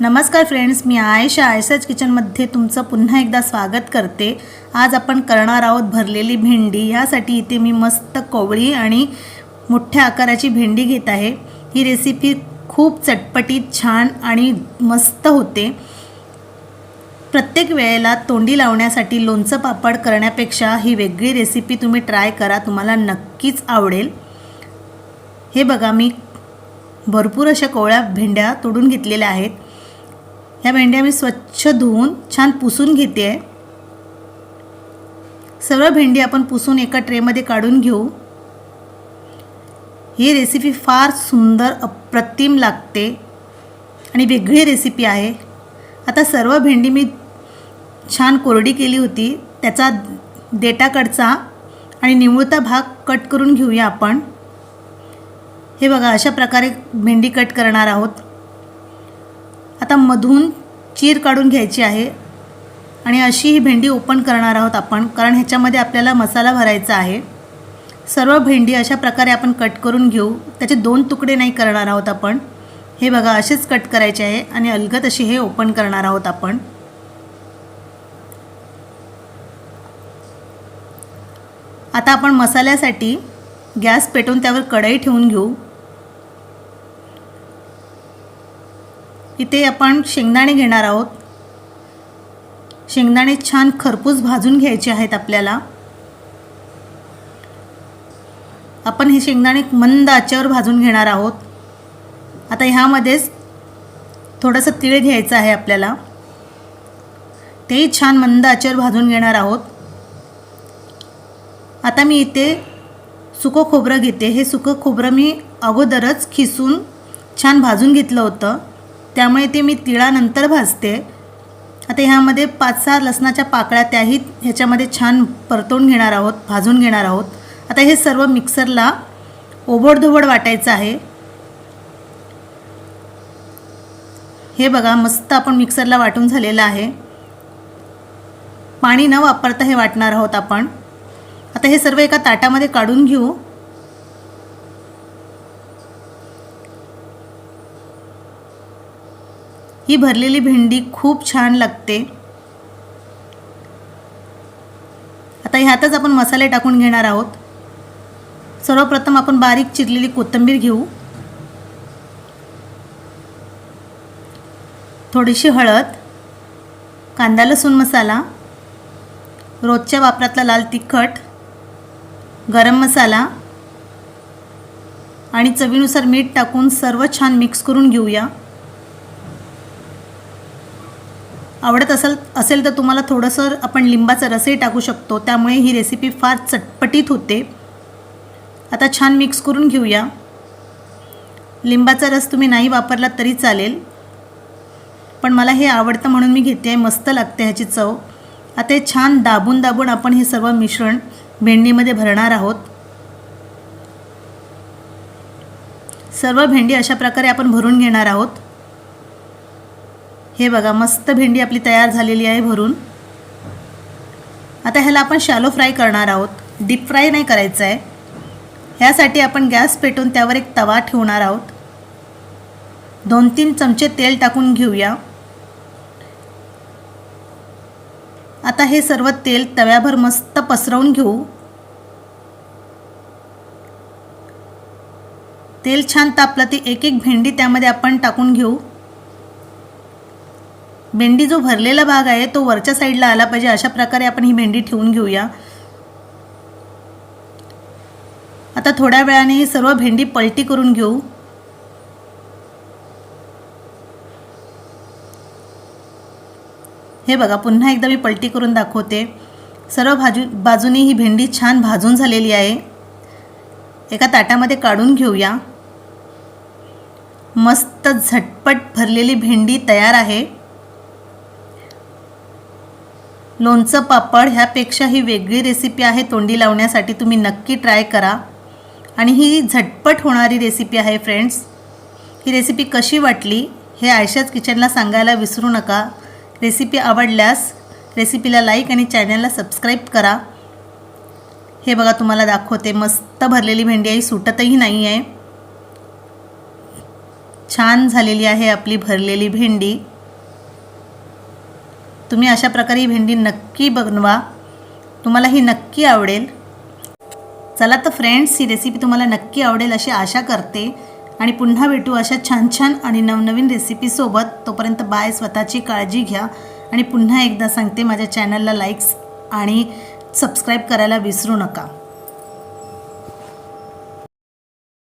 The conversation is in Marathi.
नमस्कार फ्रेंड्स मी आयशा. आयशाच किचनमध्ये तुमचं पुन्हा एकदा स्वागत करते. आज आपण करणार आहोत भरलेली भेंडी. यासाठी इथे मी मस्त कोवळी आणि मोठ्या आकाराची भेंडी घेत आहे. ही रेसिपी खूप चटपटीत छान आणि मस्त होते. प्रत्येक वेळेला तोंडी लावण्यासाठी लोणचं पापड करण्यापेक्षा ही वेगळी रेसिपी तुम्ही ट्राय करा. तुम्हाला नक्कीच आवडेल. हे बघा मी भरपूर अशा कोवळ्या भेंड्या तोडून घेतलेल्या आहेत. ह्या भेंड्या मी स्वच्छ धुवून छान पुसून घेते. आहे सर्व भेंडी आपण पुसून एका ट्रेमध्ये काढून घेऊ. ही रेसिपी फार सुंदर अप्रतिम लागते आणि वेगळी रेसिपी आहे. आता सर्व भेंडी मी छान कोरडी केली होती. त्याचा देटाकडचा आणि निमुळता भाग कट करून घेऊया आपण. हे बघा अशा प्रकारे भेंडी कट करणार आहोत. आता मधून चीर काढून घ्यायची आहे. आणि अशी ही भेंडी ओपन करणार आहोत आपण कारण ह्याच्यामध्ये आपल्याला मसाला भरायचा आहे. सर्व भेंडी अशा प्रकारे आपण कट करून घेऊ. त्याचे दोन तुकडे नाही करणार आहोत आपण. हे बघा असेच कट करायचे आहे आणि अलगत अशी हे ओपन करणार आहोत आपण. आता आपण मसाल्यासाठी गॅस पेटवून त्यावर कढई ठेवून घेऊ. इथे आपण शेंगदाणे घेणार आहोत. शेंगदाणे छान खरपूस भाजून घ्यायचे आहेत आपल्याला. आपण हे शेंगदाणे मंद आचेवर भाजून घेणार आहोत. आता ह्यामध्येच थोडंसं तिळ घ्यायचं आहे आपल्याला. तेही छान मंद आचेवर भाजून घेणार आहोत. आता मी इथे सुकं खोबरं घेते. हे सुकं खोबरं मी अगोदरच खिसून छान भाजून घेतलं होतं. त्यामुळे ते मी तिळानंतर भाजते. आता ह्यामध्ये पाच सहा लसणाच्या पाकळ्या त्याही ह्याच्यामध्ये छान परतवून घेणार आहोत भाजून घेणार आहोत. आता हे सर्व मिक्सरला ओबडधोबड वाटायचं आहे. हे बघा मस्त आपण मिक्सरला वाटून झालेलं आहे. पाणी न वापरता हे वाटणार आहोत आपण. आता हे सर्व एका ताटामध्ये काढून घेऊ. ही भरलेली भेंडी खूप छान लागते. आता ह्यातच आपण मसाले टाकून घेणार आहोत. सर्वप्रथम आपण बारीक चिरलेली कोथिंबीर घेऊ. थोडीशी हळद कांदा लसूण मसाला रोजच्या वापरातला लाल तिखट गरम मसाला आणि चवीनुसार मीठ टाकून सर्व छान मिक्स करून घेऊया. आवडत असेल असेल तर तुम्हाला थोडंसं आपण लिंबाचा रसही टाकू शकतो. त्यामुळे ही रेसिपी फार चटपटीत होते. आता छान मिक्स करून घेऊया. लिंबाचा रस तुम्ही नाही वापरला तरी चालेल. पण मला हे आवडतं म्हणून मी घेते आहे मस्त लागते ह्याची चव. आता हे छान दाबून दाबून आपण हे सर्व मिश्रण भेंडीमध्ये भरणार आहोत. सर्व भेंडी अशा प्रकारे आपण भरून घेणार आहोत. हे बघा मस्त भेंडी आपली तयार झालेली आहे भरून. आता ह्याला आपण शॅलो फ्राय करणार आहोत. डीप फ्राय नाही करायचं आहे. ह्यासाठी आपण गॅस पेटून त्यावर एक तवा ठेवणार आहोत. दोन तीन चमचे तेल टाकून घेऊया. आता हे सर्व तेल तव्याभर मस्त पसरवून घेऊ. तेल छान तापलं ती एक एक भेंडी त्यामध्ये आपण टाकून घेऊ. भेंडी जो भरलेला भाग आहे तो वरच्या साईडला आला पाहिजे. अशा प्रकारे आपण ही भेंडी ठेवून घेऊया. आता थोड्या वेळाने ही सर्व भेंडी पलटी करून घेऊ. हे बघा पुन्हा एकदा मी पलटी करून दाखवते. सर्व भाजू बाजूनी ही भेंडी छान भाजून झालेली आहे. एका ताटामध्ये काढून घेऊया. मस्त झटपट भरलेली भेंडी तयार आहे. लोणचं पापड ह्यापेक्षा ही वेगळी रेसिपी आहे तोंडी लावण्यासाठी. तुम्ही नक्की ट्राय करा. आणि ही झटपट होणारी रेसिपी आहे फ्रेंड्स ही रेसिपी कशी वाटली हे आयशाच किचनला सांगायला विसरू नका. रेसिपी आवडल्यास रेसिपीला लाईक आणि चॅनलला सबस्क्राईब करा. हे बघा तुम्हाला दाखवते. मस्त भरलेली भेंडी आहे सुटतही नाही आहे छान झालेली आहे आपली भरलेली भेंडी. तुम्ही अशा प्रकारे ही भेंडी नक्की बनवा. तुम्हाला ही नक्की आवडेल. चला तर फ्रेंड्स ही रेसिपी तुम्हाला नक्की आवडेल अशी आशा करते. आणि पुन्हा भेटू अशा छान छान आणि नवनवीन रेसिपीसोबत तोपर्यंत बाय स्वतःची काळजी घ्या. आणि पुन्हा एकदा सांगते माझ्या चॅनलला लाईक्स आणि सबस्क्राईब करायला विसरू नका.